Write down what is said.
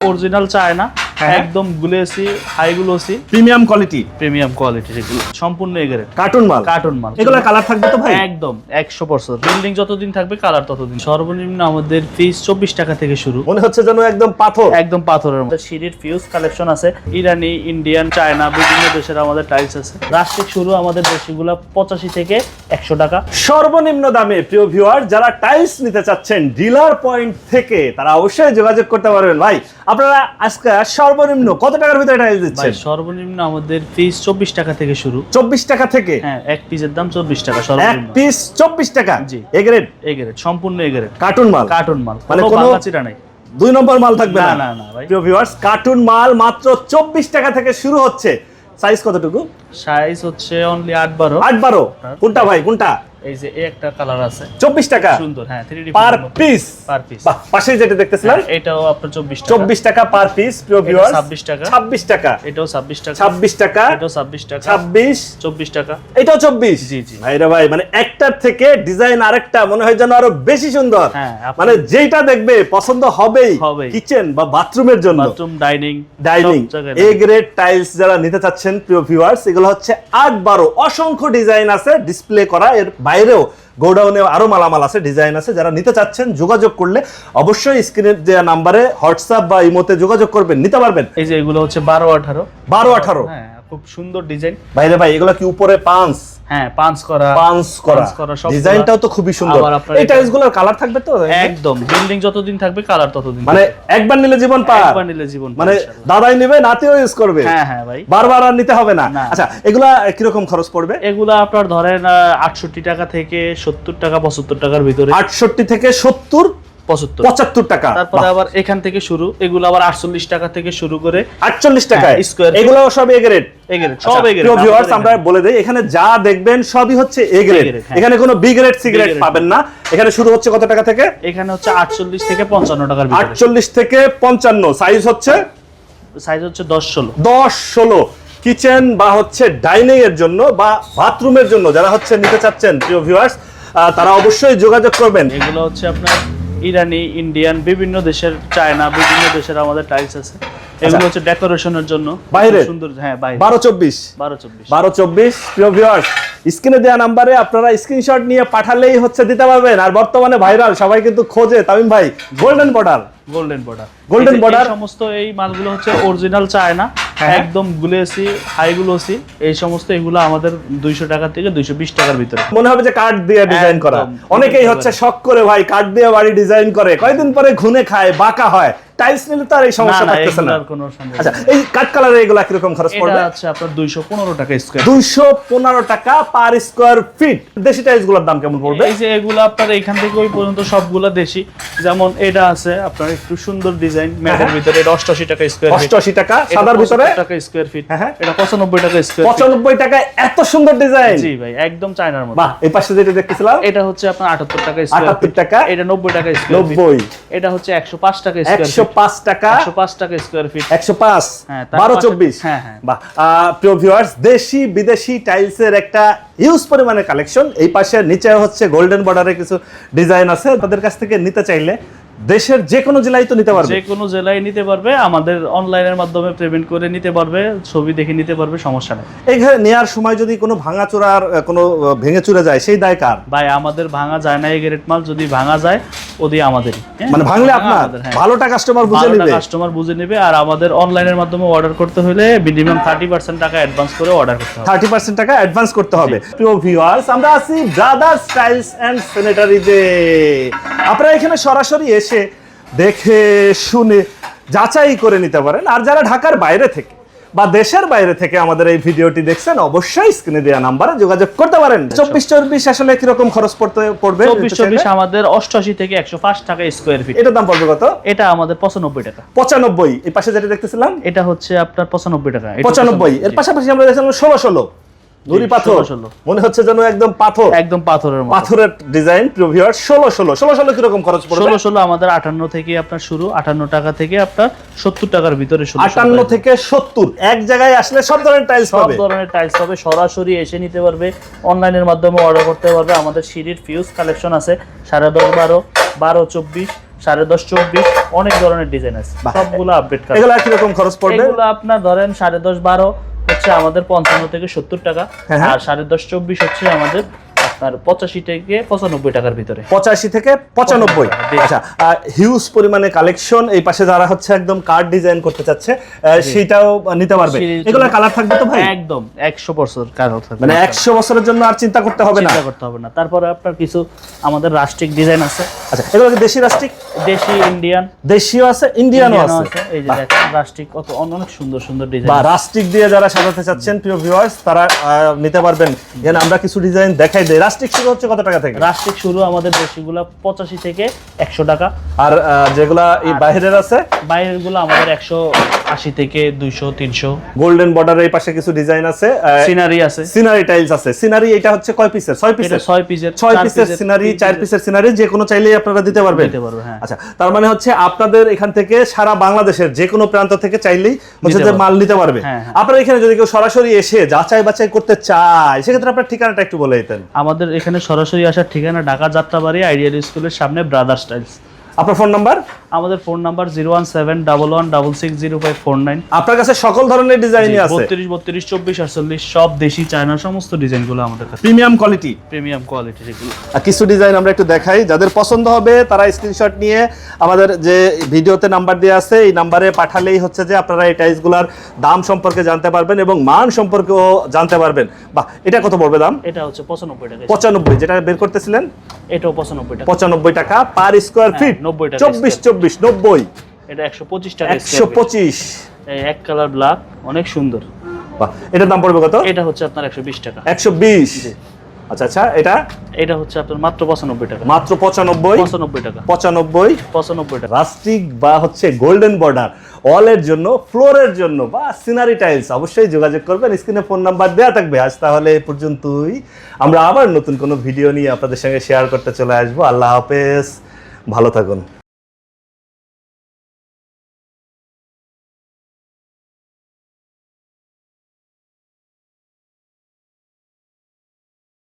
Original চায় না। একদম glossy high glossy premium quality premium quality এগুলো সম্পূর্ণ এগেরে কার্টুন মাল। কার্টুন মাল। এগুলো কালার থাকবে তো ভাই? একদম একশো বছর বিল্ডিং যতদিন থাকবে কালার ততদিন। সর্বনিম্ন আমাদের ফিস চব্বিশ টাকা থেকে শুরু। মনে হচ্ছে যেন একদম পাথর। একদম পাথরের মধ্যে সিঁড়ির ফিউজ কালেকশন আছে। ইরানি ইন্ডিয়ান চায়না বিভিন্ন দেশের আমাদের টাইলস আছে। রাষ্ট্রিক শুরু আমাদের দেশিগুলো পঁচাশি থেকে একশো টাকা। সর্বনিম্ন দামে প্রিয় ভিউয়ার যারা টাইলস নিতে চাচ্ছেন ডিলার পয়েন্ট থেকে তারা অবশ্যই যোগাযোগ করতে পারবেন। ভাই আপনারা আজকে সর্বনিম্ন কত টাকার ভিতরে ভাই দিচ্ছেন? সর্বনিম্ন আমাদের ফিস চব্বিশ টাকা থেকে শুরু। চব্বিশ টাকা থেকে? হ্যাঁ এক পিসের দাম চব্বিশ টাকা সর্বনিম্ন। এক পিস চব্বিশ টাকা? জি। এ গ্রেড এগেরে সম্পূর্ণ এগেরে কার্টুন মাল? কার্টুন মাল। মানে কোনো কোনো- নাই। দুই নম্বর মাল থাকবে না? না না ভাই। প্রিয় ভিউয়ার্স কার্টুন মাল মাত্র চব্বিশ টাকা থেকে শুরু হচ্ছে। সাইজ কতটুকু? সাইজ হচ্ছে অনলি আট বারো। আট বারো? কোনটা ভাই কোনটা? এই যে একটা কালার আছে। চব্বিশ টাকা সুন্দর হ্যাঁ পার পিস পার পিস পাশে যেটা দেখতেছিলাম। এটাও আপনার চব্বিশ টাকা। চব্বিশ টাকা পার পিস প্রিয় ভিউয়ার্স 26 টাকা। ছাব্বিশ টাকা। এটাও ছাব্বিশ টাকা। ছাব্বিশ টাকা। এটাও ছাব্বিশ টাকা। ছাব্বিশ। চব্বিশ টাকা। এটাও চব্বিশ। জি, জি। ভাইরা ভাই মানে একটার থেকে ডিজাইন আরেকটা মনে হয় যেন আরও বেশি সুন্দর। হ্যাঁ, মানে যেটা দেখবে পছন্দ হবেই। কিচেন বা বাথরুমের জন্য। Bathroom dining dining. A grade tiles যারা নিতে চাচ্ছেন প্রিয় ভিউয়ার্স এগুলো হচ্ছে আট বারো। অসংখ্য ডিজাইন আছে ডিসপ্লে করা। এর বাইরেও গোডাউনে আরও মালামাল আছে ডিজাইন আছে। যারা নিতে চাচ্ছেন যোগাযোগ করলে অবশ্যই স্ক্রিনের যে নাম্বারে হোয়াটসঅ্যাপ বা ইমোতে যোগাযোগ করবেন নিতে পারবেন। এই যে এগুলো হচ্ছে বারো আঠারো। বারো আঠারো। হ্যাঁ খুব সুন্দর ডিজাইন। বাইরে ভাই এগুলো কি উপরে পাঁচ হ্যাঁ পাঁচ করা। পাঁচ করা। ডিজাইনটাও তো খুবই সুন্দর। এই এটা- টাইলসগুলোর কালার থাকবে তো? একদম। বিল্ডিং যতদিন থাকবে কালার ততদিন মানে একবার নিলে জীবন পার। একবার নিলে জীবন মানে দাদাই নেবে নাতিও ইউজ করবে। হ্যাঁ হ্যাঁ ভাই। বারবার আর নিতে হবে না। আচ্ছা এগুলা কীরকম খরচ পড়বে? এগুলো আপনার ধরেন আটষট্টি টাকা থেকে সত্তর টাকা পঁচাত্তর টাকার ভিতরে। আটষট্টি থেকে সত্তর পঁচাত্তর। পঁচাত্তর টাকা। তারপরে আবার এখান থেকে শুরু এগুলো আবার আটচল্লিশ টাকা থেকে শুরু করে আটচল্লিশ টাকায়। হ্যাঁ, square feet। এগুলো সব এ গ্রেড এগেরে আচ্ছা, সব এগেরে আমরা বলে দেই এখানে যা দেখবেন সবই হচ্ছে এ গ্রেড grade, হ্যাঁ। এখানে কোনো B grade C grade grade পাবেন না। এখানে শুরু হচ্ছে কত টাকা থেকে? এখানে হচ্ছে থেকে পঞ্চান্ন টাকার ভিতরে। আটচল্লিশ থেকে পঞ্চান্ন। সাইজ হচ্ছে? সাইজ হচ্ছে কিচেন বা হচ্ছে ডাইনিং এর জন্য বা বাথরুমের জন্য যারা হচ্ছে নিতে চাচ্ছেন প্রিয় ভিউয়ার্স তারা অবশ্যই যোগাযোগ করবেন। এগুলো হচ্ছে আপনার ইরানি ইন্ডিয়ান বিভিন্ন দেশের চায়না বিভিন্ন দেশের আমাদের টাইলস আছে। এগুলো হচ্ছে ডেকোরেশনের জন্য। বাইরের? খুব সুন্দর হ্যাঁ বাইরে বারো চব্বিশ? বারো চব্বিশ। বারো চব্বিশ? প্রিয় ভিউয়ার্স স্ক্রিনে দেওয়া নাম্বারে আপনারা স্ক্রিনশট নিয়ে পাঠালেই হচ্ছে দিতে পারবেন। আর বর্তমানে ভাইরাল সবাই কিন্তু খোঁজে। তামিম ভাই golden border golden border golden border? সমস্ত এই মালগুলো হচ্ছে অরিজিনাল চায়না। একদম গুলেসি হাই গুলোসি এই সমস্ত এগুলো আমাদের দুইশো টাকা থেকে দুইশো বিশ টাকার ভিতরে। মনে হবে যে কাঠ দিয়ে ডিজাইন করা। অনেকেই হচ্ছে শখ করে ভাই কাঠ দিয়ে বাড়ি ডিজাইন করে। কয়দিন পরে ঘুনে খায় বাঁকা হয়। টাইলস নিলে তো আর এই সমস্যা থাকতেছে না। কোনো আচ্ছা। এই কাঠ কালারের এগুলা কীরকম খরচ এটা পড়বে? হচ্ছে আপনার দুইশো পনেরো টাকা স্কোয়ার দুইশো পনেরো টাকা পার স্কোয়ার ফিট দেশি টাইলসগুলোর দাম কেমন পড়বে? এই যে এগুলো আপনার এখান থেকে ওই পর্যন্ত সবগুলো দেশি। যেমন এটা আছে আপনার একটু সুন্দর ডিজাইন ম্যাটের ভিতরে এটা অষ্টআশি টাকা স্কোয়ার ফিট অষ্টআশি টাকা সাদার ভিতরে? টাকা স্কোয়ার ফিট হ্যাঁ, হ্যাঁ। এটা পঁচানব্বই টাকা স্কোয়ার ফিট পঁচানব্বই টাকায় এত সুন্দর ডিজাইন জি ভাই একদম চায়নার মতো। বাহ এই পাশে যেটা দেখতেছিলাম? এটা হচ্ছে আপনার আটাত্তর টাকা স্কোয়ার আটাত্তর ফিট টাকা। এটা নব্বই টাকা স্কোয়ার ফিট নব্বই। এটা হচ্ছে একশো পাঁচ টাকা স্কোয়ার পাঁচ টাকা। একশো পাঁচ টাকা স্কোয়ার ফিট একশো পাঁচ হ্যাঁ, বারো চব্বিশ। হ্যাঁ, হ্যাঁ। বাহ। প্রিয় ভিউয়ার্স দেশি বিদেশি টাইলসের একটা হিউজ পরিমাণে কালেকশন এই পাশে নিচে হচ্ছে গোল্ডেন বর্ডারের কিছু ডিজাইন আছে। তাদের কাছ থেকে নিতে চাইলে দেশের যে কোনো জেলায় তো নিতে পারবে। যে কোনো জেলায় নিতে পারবে আমাদের অনলাইনের মাধ্যমে পেমেন্ট করে নিতে পারবে ছবি দেখে নিতে পারবে সমস্যা নেই। নেওয়ার সময় যদি কোনো ভাঙাচোরার কোনো ভেঙে চুরে যায় সেই দায় কার? ভাই আমাদের ভাঙা যায় না এই গ্রেট মাল যদি ভাঙা যায় ওদি আমাদেরই হ্যাঁ? মানে ভাঙলে আপনার? হ্যাঁ। ভালোটা কাস্টমার বুঝে ভালোটা কাস্টমার বুঝে নেবে আর আমাদের অনলাইনের মাধ্যমে অর্ডার করতে হলে মিনিমাম থার্টি পার্সেন্ট টাকা অ্যাডভান্স করে অর্ডার করতে হবে। থার্টি পার্সেন্ট টাকা অ্যাডভান্স করতে হবে। প্রিয় ভিউয়ার্স আমরা আছি ব্রাদার্স টাইলস অ্যান্ড স্যানিটারিজে আপনারা এখানে সরাসরি এসে দেখে শুনে যাচাই করে নিতে পারেন। আর যারা ঢাকার বাইরে থেকে বা দেশের বাইরে থেকে আমাদের এই ভিডিওটি দেখছেন অবশ্যই স্ক্রিনে দেওয়া নাম্বারে যোগাযোগ করতে পারেন। চব্বিশ চব্বিশ আসলে কীরকম খরচ পড়তে পড়বে চব্বিশ চব্বিশ আমাদের অষ্টআশি থেকে একশো পাঁচ টাকা স্কোয়ার ফিট এটার দাম পড়বে কত? এটা আমাদের পঁচানব্বই টাকা। পঁচানব্বই। এই পাশে যেটা দেখতেছিলাম? এটা হচ্ছে আপনার পঁচানব্বই টাকা। পঁচানব্বই। এর পাশাপাশি আমরা দেখছিলাম ষোলো ষোলো। নুরি পাথর। 16। মনে হচ্ছে যেন একদম পাথর। একদম পাথরের মতো। পাথরের ডিজাইন প্রিভিয়ার ষোলো ষোলো। ষোলো ষোলো কীরকম খরচ পড়বে? ষোলো ষোলো আমাদের আটান্ন থেকে আপনার শুরু আটান্ন টাকা থেকে আপনার সত্তর টাকার ভিতরে শুরু আটান্ন থেকে সত্তর। এক জায়গায় আসলে সব ধরনের টাইলস সব ধরনের টাইলস পাবে। সরাসরি এসে নিতে পারবে। অনলাইনের মাধ্যমে অর্ডার করতে পারবে। আমাদের সিঁড়ির ফিউজ কালেকশন আছে। সাড়ে দশ বারো বারো চব্বিশ সাড়ে দশ চব্বিশ। অনেক ধরনের ডিজাইন আছে। সবগুলো আপডেট এগুলো কীরকম খরচ পড়বে? এগুলো আপনার ধরেন সাড়ে দশ বারো হচ্ছে আমাদের পঞ্চান্ন থেকে সত্তর টাকা হ্যাঁ, হ্যাঁ। আর সাড়ে দশ চব্বিশ হচ্ছে আমাদের আপনার পঁচাশি থেকে পঁচানব্বই টাকার ভিতরে। পঁচাশি থেকে পঁচানব্বই। আচ্ছা হিউজ পরিমাণে কালেকশন এই পাশে যারা হচ্ছে একদম কার্ড ডিজাইন করতে চাচ্ছে সেটাও নিতে পারবে। এগুলো কালার থাকবে তো ভাই? একদম একশো বছর কারও থাকবে। মানে একশো বছরের জন্য আর চিন্তা করতে হবে না? চিন্তা করতে হবে না। তারপরে আপনার কিছু আমাদের রাষ্ট্রিক ডিজাইন আছে। আচ্ছা এগুলো কি দেশি রাষ্ট্রিক দেশি ইন্ডিয়ান দেশীয় আছে ইন্ডিয়ানও আছে? এই যে রাষ্ট্রিক কত অনেক সুন্দর সুন্দর ডিজাইন বা রাস্টিক দিয়ে যারা সাজাতে চাচ্ছেন প্রিয় ভিউয়ার্স তারা নিতে পারবেন। এখানে আমরা কিছু ডিজাইন দেখাই দেই। রাস্টিক শুরু হচ্ছে কত টাকা থেকে? রাষ্ট্রিক শুরু আমাদের দেশিগুলো পঁচাশি থেকে একশো টাকা। আর যেগুলা এই বাইরের আছে? বাইরেরগুলো আমাদের একশো আশি থেকে দুইশো তিনশো। গোল্ডেন বর্ডার এই পাশে কিছু ডিজাইন আছে সিনারি আছে। সিনারি টাইলস আছে। সিনারি এটা হচ্ছে কয় পিসের ছয় পিসের ছয় পিসের ছয় পিসের সিনারি চার পিসের সিনারি যে কোনো চাইলেই আপনারা দিতে পারবেন। দিতে পারব হ্যাঁ। আচ্ছা তার মানে হচ্ছে আপনাদের এখান থেকে সারা বাংলাদেশের যে কোনো প্রান্ত থেকে চাইলেই হচ্ছে যে মাল নিতে পারবে। হ্যাঁ, হ্যাঁ। আপনারা এখানে যদি কেউ সরাসরি এসে যাচাই বাছাই করতে চায় সেক্ষেত্রে আপনার ঠিকানাটা একটু বলে দিতেন। আমাদের এখানে সরাসরি আসার ঠিকানা ঢাকা যাত্রাবাড়ি আইডিয়াল স্কুলের সামনে ব্রাদার স্টাইলস আপনার ফোন নাম্বার আমাদের phone number zero one seven double one double six zero five four nine আপনার কাছে সকল ধরনের ডিজাইনই আছে। বত্রিশ বত্রিশ চব্বিশ আটচল্লিশ সব দেশি চায়না সমস্ত ডিজাইনগুলো আমাদের কাছে। প্রিমিয়াম কোয়ালিটি প্রিমিয়াম কোয়ালিটির এগুলো আর কিছু ডিজাইন আমরা একটু দেখাই। যাদের পছন্দ হবে তারা স্ক্রিনশট নিয়ে আমাদের যে ভিডিওতে নাম্বার দেওয়া আছে এই নাম্বারে পাঠালেই হচ্ছে যে আপনারা এই টাইলসগুলোর দাম সম্পর্কে জানতে পারবেন এবং মান সম্পর্কেও জানতে পারবেন। বাহ এটা কত পড়বে দাম? এটা হচ্ছে পঁচানব্বই টাকা। পঁচানব্বই যেটা বের করতেছিলেন? এটাও পঁচানব্বই টাকা। পঁচানব্বই টাকা পার স্কোয়ার ফিট 90 টাকা চব্বিশ চব্বিশ নব্বই। এটা একশো পঁচিশ টাকা একশো পঁচিশ। এক কালার ব্ল্যাক অনেক সুন্দর। বাহ এটার দাম পড়বে কত? এটা হচ্ছে আপনার একশো বিশ টাকা। একশো বিশ। আচ্ছা আচ্ছা এটা? এটা হচ্ছে আপনার মাত্র পঁচানব্বই টাকা। মাত্র পঁচানব্বই? পঁচানব্বই টাকা। পঁচানব্বই? পঁচানব্বই টাকা। রাস্টিক বা হচ্ছে গোল্ডেন বর্ডার ওয়ালের জন্য ফ্লোরের জন্য বা সিনারি টাইলস অবশ্যই যোগাযোগ করবেন স্ক্রিনে ফোন নাম্বার দেওয়া থাকবে। আজ তাহলে এই পর্যন্তই। আমরা আবার নতুন কোনো ভিডিও নিয়ে আপনাদের সঙ্গে শেয়ার করতে চলে আসব। আল্লাহ হাফেজ। ভালো থাকুন।